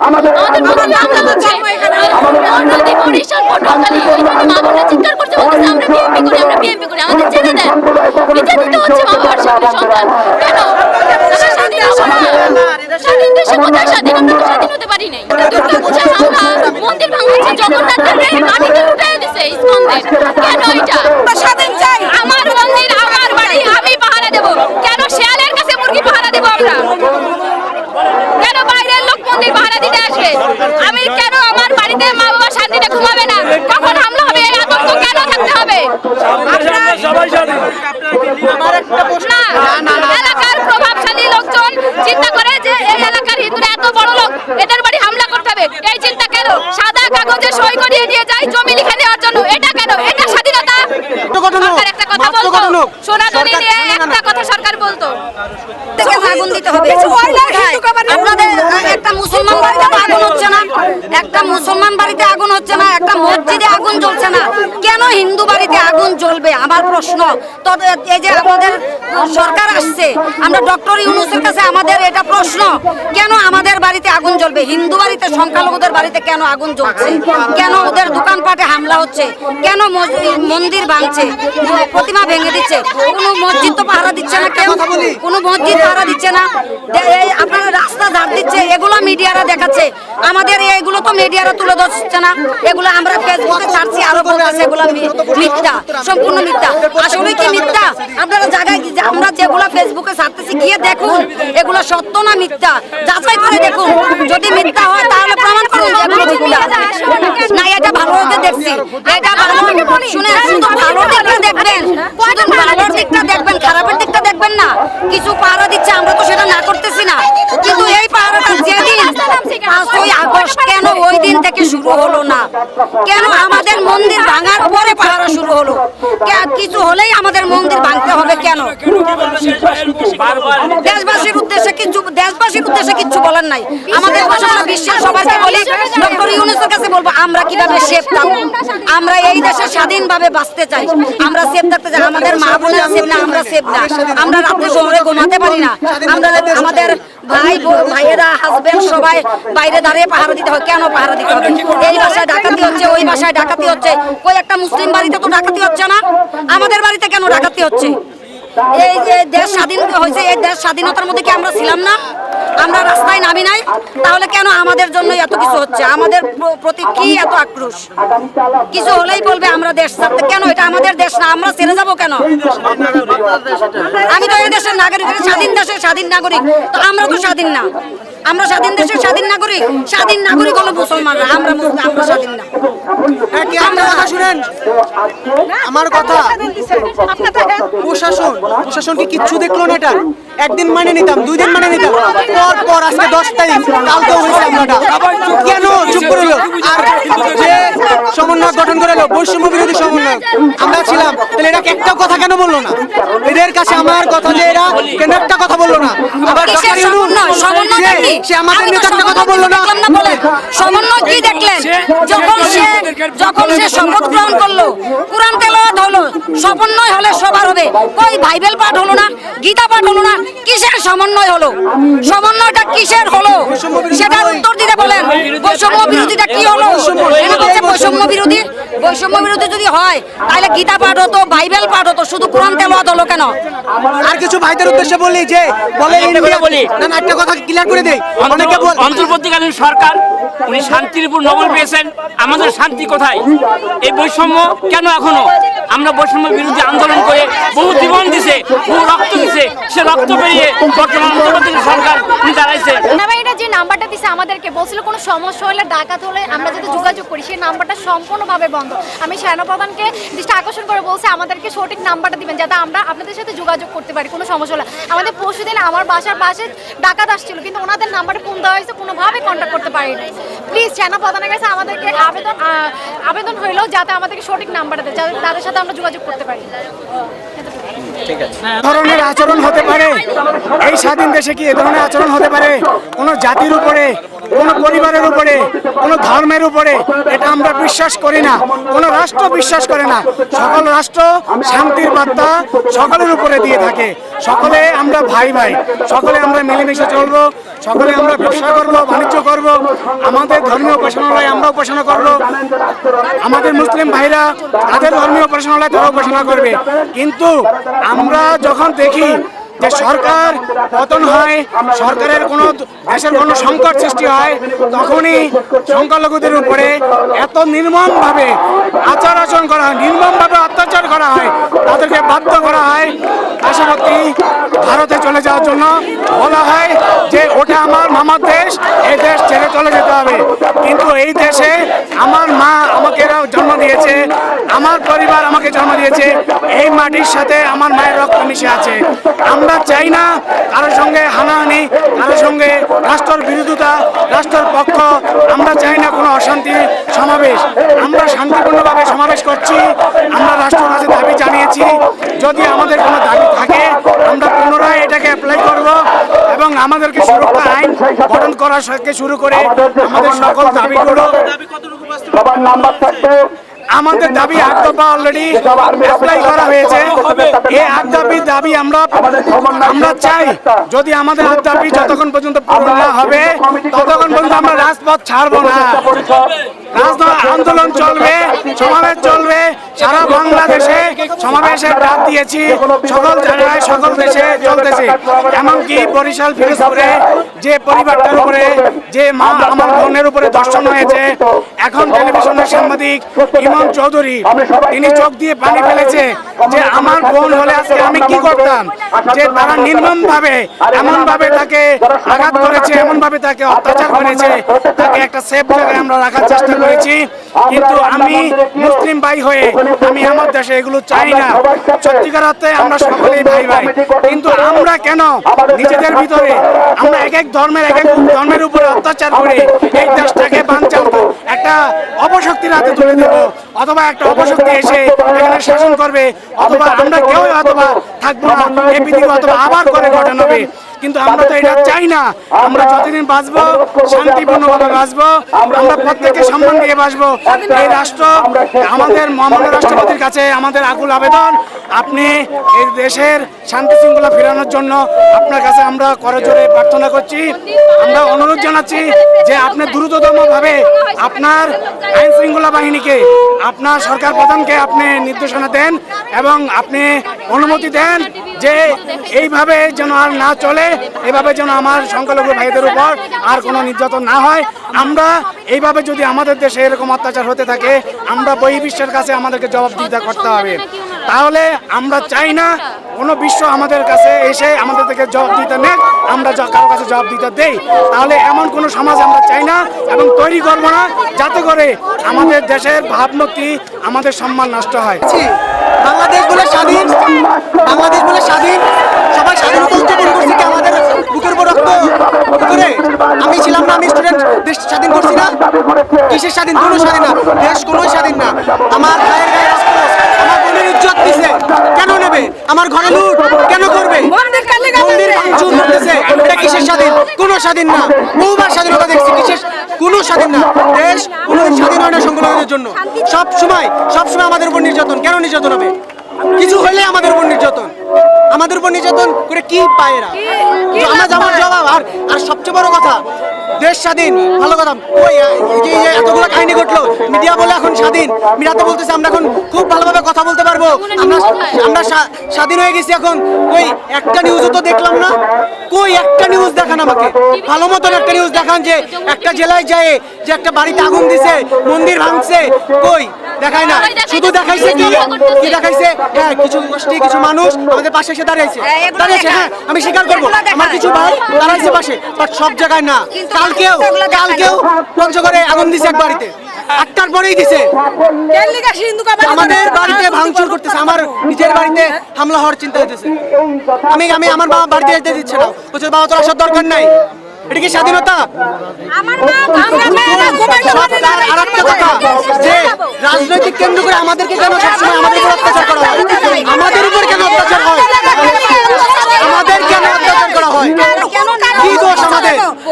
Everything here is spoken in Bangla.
আমাদের মন্দির ভাঙা জগন্নাথ কেন এটা স্বাধীন চাই আমার মন্দির আমার বাড়ি আমি পাহারা দেব কেন শেয়ালের কাছে মুরগি পাহারা দেব আমরা কেন বাইরের লোক মন্দির পাহারা দিতে আসবে আমি কেন আমার বাড়িতে মা বাবা শান্তিতে ঘুমাবে না কখন হামলা হবে এই আতঙ্ক কেন থাকতে হবে সবাই স্বাধীন না এলাকার প্রভাবশালী লোকজন চিন্তা করে যে এই এলাকার হিন্দুরা এত বড় লোক এদের বাড়ি হামলা করতে হবে। এই চিন্তা কেন? সাদা কাগজে সই করিয়ে নিয়ে যায় জমি লিখে দেওয়ার জন্য। এটা কেন? এটা স্বাধীনতা? সরকার একটা কথা বলতো। সোনাতলি নিয়ে একটা কথা সরকার বলতো। আগুন দিতে হবে আপনাদের একটা মুসলমান আগুন হচ্ছে না। একটা মুসলমান বাড়িতে আগুন হচ্ছে না একটা মসজিদে আগুন জ্বলছে না। কেন হিন্দু বাড়িতে আগুন জ্বলবে? আমার প্রশ্ন। তো এই যে আমাদের সরকার আসছে আমরা ডক্টর ইউনুসের কাছে আমাদের এটা প্রশ্ন কেন আমাদের বাড়িতে আগুন জ্বলবে? হিন্দু বাড়িতে সংখ্যালঘুদের বাড়িতে কেন আগুন জ্বলছে? কেন ওদের দোকানপাটে হামলা হচ্ছে? কেন মন্দির ভাঙছে? প্রতিমা ভেঙে দিচ্ছে? কোনো মসজিদ তো পাহারা দিচ্ছে না কেউ? কোনো মসজিদ পাহারা দিচ্ছে না? আপনারা রাস্তা ধার দিচ্ছে এগুলো মিডিয়ারা দেখাচ্ছে। আমাদের এইগুলো তো মিডিয়ারা তুলে ধরছে না। এগুলো আমরা ফেসবুকে ছাড়ছি, আরও বলতেছে এগুলো মিথ্যা, সম্পূর্ণ মিথ্যা। আসলে কি মিথ্যা? আপনারা জায়গায় আমরা যেগুলো ফেসবুকে ছাড়তেছি, গিয়ে দেখুন, এগুলো সত্য না মিথ্যা? যাচাই করে দেখুন। যদি মিথ্যা হয়, তাহলে প্রমাণ করুন এগুলো না। এটা ভালো হতে দেখছি। এটা ভালো শুনে শুধু ভালো দেখবেন। দিকটা দেখবেন, খারাপের দিকটা দেখবেন না। কিছু পাহারা দিচ্ছে, আমরা তো সেটা না করতেছি না কিন্তু এই পাহারাটা যেদিন পাঁচই আগস্ট কেন ওই দিন থেকে শুরু হলো না কেন আমাদের মন্দির ভাঙার পরে পাহারা শুরু হলো? কিছু হলেই আমাদের মন্দির ভাঙতে হবে কেন? দেশবাসীর উদ্দেশ্যে কিছু দেশবাসীর উদ্দেশ্যে কিছু বলার নাই। আমাদের ভাষা বিশ্বের সবাইকে বলি। ডক্টর ইউনুসের কাছে বলব, আমরা কীভাবে সেফ থাকব? আমরা এই দেশে স্বাধীনভাবে বাঁচতে চাই। আমরা সেফ থাকতে চাই। আমাদের মা বোনেরা সেফ না, আমরা সেফ না। আমরা রাত্রে শহরে ঘুমাতে পারি না। আমরা আমাদের ভাই ভাইয়েরা হাজবেন্ড সবাই বাইরে দাঁড়িয়ে পাহারা দিতে হয়। কেন পাহারা দিতে হবে? এই বাসায় ডাকাতি হচ্ছে ওই বাসায় ডাকাতি হচ্ছে। কই একটা মুসলিম বাড়িতে তো ডাকাতি হচ্ছে না? আমাদের বাড়িতে কেন ডাকাতি হচ্ছে? এই যে দেশ স্বাধীন হয়েছে এই দেশ স্বাধীনতার মধ্যে কি আমরা ছিলাম না? আমরা রাস্তায় নামি নাই? তাহলে কেন আমাদের জন্য এত কিছু হচ্ছে? আমাদের প্রতি কি এত আক্রোশ? কিছু হলেই বলবে আমরা দেশ ছাড়তে। কেন? এটা আমাদের দেশ না আমরা ছেড়ে যাব কেন? আমি তো এই দেশের নাগরিক স্বাধীন স্বাধীন নাগরিক তো আমরা তো স্বাধীন না। আমরা স্বাধীন দেশের স্বাধীন নাগরিক স্বাধীন নাগরিক হলো মুসলমানরা আমরা আমরা স্বাধীন না। হ্যাঁ, আমার কথা। প্রশাসন কিচ্ছু দেখল না এটা? একদিন মানে নিতাম দুই দিন মানে নিতাম। কেন? সমন্বয় গঠন করে বৈষম্য বিরোধী সমন্বয়। আমরা ছিলাম। তাহলে এরা একটা কথা কেন বলল না? এদের কাছে আমার কথা যে এরা কেন একটা কথা বলল না? আবার সে- আমাদের আমি নেতা একটা কথা বলল না। সমন্বয় কি দেখলেন যখন সে যখন সে শপথ গ্রহণ করল কোরআন তেলাওয়াত হলো সমন্বয় হলে সবার হবে। কই বাইবেল পাঠ হলো না গীতা পাঠ হলো না কিসের সমন্বয় হলো? সমন্বয়টা কিসের হলো? সেটার উত্তর দিতে বলেন। বৈষম্য বিরোধীটা কি হলো? বৈষম্য বিরোধী। বৈষম্য বিরোধী যদি হয় তাহলে গীতা পাঠ হতো বাইবেল পাঠ হতো শুধু কোরআন তেলাওয়াত হলো কেন? আর কিছু ভাইদের উদ্দেশ্যে বলি যে বলে একটা কথা বলি। না একটা কথা ক্লিয়ার করে দেই। অনেকে বল অন্তর্বর্তীকালীন সরকার উনি শান্তির উপর নোবেল পেয়েছেন। আমাদের শান্তি কোথায়? এই বৈষম্য কেন এখনও? আমরা বৈষম্য বিরুদ্ধে আন্দোলন করে বহু জীবন দিছে, বহু দিছে সে রক্ত পেরিয়ে বর্তমান অন্তর্বর্তীকালীন সরকার দাঁড়াইছে। যে নাম্বারটা দিছে আমাদেরকে, বলছিল কোনো সমস্যা হলে ডাকাত হলে আমরা যদি যোগাযোগ করি, সেই নাম্বারটা সম্পূর্ণভাবে বন্ধ। আমি সেনাপ্রধানকে দৃষ্টি আকর্ষণ করে বলছে, আমাদেরকে সঠিক নাম্বারটা দিবেন, যাতে আমরা আপনাদের সাথে যোগাযোগ করতে পারি, কোনো সমস্যা হলে। আমাদের পরশু দিন আমার বাসার পাশে ডাকাত আসছিল, কিন্তু ওনাদের নাম্বারে ফোন দেওয়া হয়েছে কোনোভাবে কন্ট্যাক্ট করতে পারিনি। প্লিজ সেনাপ্রধানের কাছে আমাদেরকে আবেদন আবেদন হইল যাতে আমাদেরকে সঠিক নাম্বারটা দেয়, যাতে তাদের সাথে আমরা যোগাযোগ করতে পারি। ধরনের আচরণ হতে পারে। এই স্বাধীন দেশে কি এ ধরনের আচরণ হতে পারে? কোনো জাতির উপরে কোনো পরিবারের উপরে, কোনো ধর্মের উপরে এটা আমরা বিশ্বাস করি না, কোনো রাষ্ট্র বিশ্বাস করে না। সকল রাষ্ট্র শান্তির বার্তা সকলের উপরে দিয়ে থাকে। সকলে আমরা ভাই ভাই, সকলে আমরা মিলেমিশে চলবো, সকলে আমরা ব্যবসা করব, বাণিজ্য করব, আমাদের ধর্মীয় উপাসনালয় আমরা উপাসনা করব, আমাদের মুসলিম ভাইরা তাদের ধর্মীয় উপাসনালয় তারা উপাসনা করবে। কিন্তু আমরা যখন দেখি যে সরকার পতন হয়, সরকারের কোনো, দেশের কোনো সংকট সৃষ্টি হয়, তখনই সংখ্যালঘুদের উপরে এত নির্মমভাবে আচার আচরণ করা হয়, নির্মমভাবে অত্যাচার করা হয়, তাদেরকে বাধ্য করা হয়। পাশাপাশি ভারতে চলে যাওয়ার জন্য বলা হয় যে ওটা আমার মামার দেশ, এই দেশ ছেড়ে চলে যেতে হবে। কিন্তু এই দেশে আমার মা আমাকে জন্ম দিয়েছে, আমার পরিবার আমাকে জন্ম দিয়েছে, এই মাটির সাথে আমার মায়ের রক্ত মিশে আছে। আমরা চাই না কারোর সঙ্গে হানাহানি, কারোর সঙ্গে রাষ্ট্রের বিরোধিতা, রাষ্ট্রের পক্ষ, আমরা চাই না কোনো অশান্তি সমাবেশ। আমরা শান্তিপূর্ণভাবে সমাবেশ করছি। জানিয়েছি যদি আমাদের কোনো দাবি থাকে আমরা পুনরায় এটাকে অ্যাপ্লাই করব এবং আমাদেরকে সুরক্ষা আইন গঠন করার থেকে শুরু করে আমাদের সকল দাবিগুলো সবার নাম্বার থাকবে। আমাদের দাবি আট দফা অলরেডি অ্যাপ্লাই করা হয়েছে। এই আট দাবির দাবি আমরা আমরা চাই যদি আমাদের আট দাবি যতক্ষণ পর্যন্ত পূরণ না হবে ততক্ষণ পর্যন্ত আমরা রাজপথ ছাড়বো না। রাজনৈতিক আন্দোলন চলবে সমাবেশ চলবে সারা বাংলাদেশে। সমাবেশের ডাক দিয়েছি সকল জায়গায় সকল দেশে চলতেছে এমনকি বরিশাল ফিরোজপুরে যে পরিবারটার উপরে যে মা আমার বোনের উপরে দর্শন হয়েছে এখন টেলিভিশনের সাংবাদিক ইমন চৌধুরী তিনি চোখ দিয়ে পানি ফেলেছে যে আমার বোন হলে আজকে আমি কি করতাম যে তারা নির্মম ভাবে এমন ভাবে তাকে আঘাত করেছে এমন ভাবে তাকে অত্যাচার করেছে তাকে একটা সেফ জায়গায় আমরা রাখার চেষ্টা করেছি কিন্তু আমি মুসলিম ভাই হয়ে আমি আমার দেশে এগুলো চাই না সত্যিকার অর্থে আমরা সকলেই ভাই ভাই। কিন্তু আমরা কেন নিজেদের ভিতরে আমরা এক এক ধর্মের এক এক ধর্মের উপরে অত্যাচার করে এই দেশটাকে বাঞ্চাল একটা অপশক্তির হাতে তুলে দেব অথবা একটা অপশক্তি এসে এখানে শাসন করবে অথবা আমরা কেউ অথবা থাকব না। এই পৃথিবী অথবা আবার করে ঘটানো হবে। কিন্তু আমরা তো এটা চাই না। আমরা যতদিন বাঁচবো শান্তিপূর্ণভাবে বাঁচবো আমরা প্রত্যেকে সম্মান দিয়ে বাঁচবো। এই রাষ্ট্র আমাদের মহামান্য রাষ্ট্রপতির কাছে আমাদের আকুল আবেদন। আপনি এই দেশের শান্তি শৃঙ্খলা ফেরানোর জন্য আপনার কাছে আমরা করজোরে প্রার্থনা করছি। আমরা অনুরোধ জানাচ্ছি যে আপনি দ্রুততম ভাবে আপনার আইন শৃঙ্খলা বাহিনীকে আপনার সরকার প্রধানকে আপনি নির্দেশনা দেন এবং আপনি অনুমতি দেন। যে এইভাবে যেন আর না চলে, এভাবে যেন আমার সংখ্যালঘু ভাইদের উপর আর কোনো নির্যাতন না হয়। আমরা এইভাবে যদি আমাদের দেশে এরকম অত্যাচার হতে থাকে, আমরা বহির্বিশ্বের কাছে আমাদেরকে জবাবদিহিতা করতে হবে। তাহলে আমরা চাই না কোনো বিশ্ব আমাদের কাছে এসে আমাদের থেকে জবাব দিতে নেক, আমরা য- কারও কাছে জবাব দিতে দেই। তাহলে এমন কোনো সমাজ আমরা চাই না এবং তৈরি করব না, যাতে করে আমাদের দেশের ভাবমূর্তি, আমাদের সম্মান নষ্ট হয়। বাংলাদেশ বলে স্বাধীন, বাংলাদেশ বলে স্বাধীন, সবাই স্বাধীনতা উদযাপন করছি কি আমাদের বুকের উপর রক্ত আমি ছিলাম না, আমি স্টুডেন্ট দেশ স্বাধীন করছি না। কিসের স্বাধীন? কোনো স্বাধীন না, দেশ কোনো স্বাধীন না। আমার ভাইয়ের গায়ে রক্ত, আমার বোনের ইজ্জত দিছে কেন নেবে আমার ঘরে লুট। কেন করবে? মন্দির ভাঙচুর করতেছে। এটা কিসের স্বাধীন? কোনো স্বাধীন না। বহুবার স্বাধীনতা দেখছি। কিসের? কোনো স্বাধীন না। দেশ কোনো স্বাধীন হয় না সংখ্যালঘুদের জন্য। সব সময় সব সময় আমাদের উপর নির্যাতন। কেন নির্যাতন হবে? কিছু হলে আমাদের উপর নির্যাতন। আমাদের উপর নির্যাতন করে কি পায় এরা? আমার আমার জবাব আর আর সবচেয়ে বড় কথা দেশ স্বাধীন ভালো কথা। ওই এতগুলো কাহিনী ঘটলো মিডিয়া বলে এখন স্বাধীন মিডিয়াতে বলতেছে আমরা এখন খুব ভালোভাবে কথা বলতে পারব। আমরা আমরা স্বাধীন হয়ে গেছি এখন। কই একটা নিউজও তো দেখলাম না। কই একটা নিউজ দেখান আমাকে। ভালো মতন একটা নিউজ দেখান যে একটা জেলায় যায় যে একটা বাড়িতে আগুন দিছে মন্দির ভাঙছে। কই? দেখায় না। শুধু দেখাইছে কি? কি দেখাইছে? হ্যাঁ কিছু গোষ্ঠী কিছু মানুষ আমাদের পাশে এসে দাঁড়িয়েছে। হ্যাঁ, দাঁড়িয়েছে হ্যাঁ আমি স্বীকার করব। আমার কিছু ভাই দাঁড়াইছে পাশে বাট সব জায়গায় না। কালকেও কালকেও পঞ্চগড়ে আগুন দিছে এক বাড়িতে। আটটার পরেই দিছে। আমাদের বাড়িতে ভাঙচুর করতেছে। আমার নিজের বাড়িতে হামলা হওয়ার চিন্তা হইতেছে। আমি আমি আমার বাবা বাড়িতে যেতে দিচ্ছে না। বলছে বাবা তোর আসার দরকার নাই। এটা কি স্বাধীনতা? আর একটা যে রাজনৈতিক কেন্দ্র করে আমাদেরকে কেন সবসময় আমাদের উপর অত্যাচার করা হয়। আমাদের উপর কেন অত্যাচার হয়? আমাদের কেন অত্যাচার করা হয়? কি দোষ আমাদের?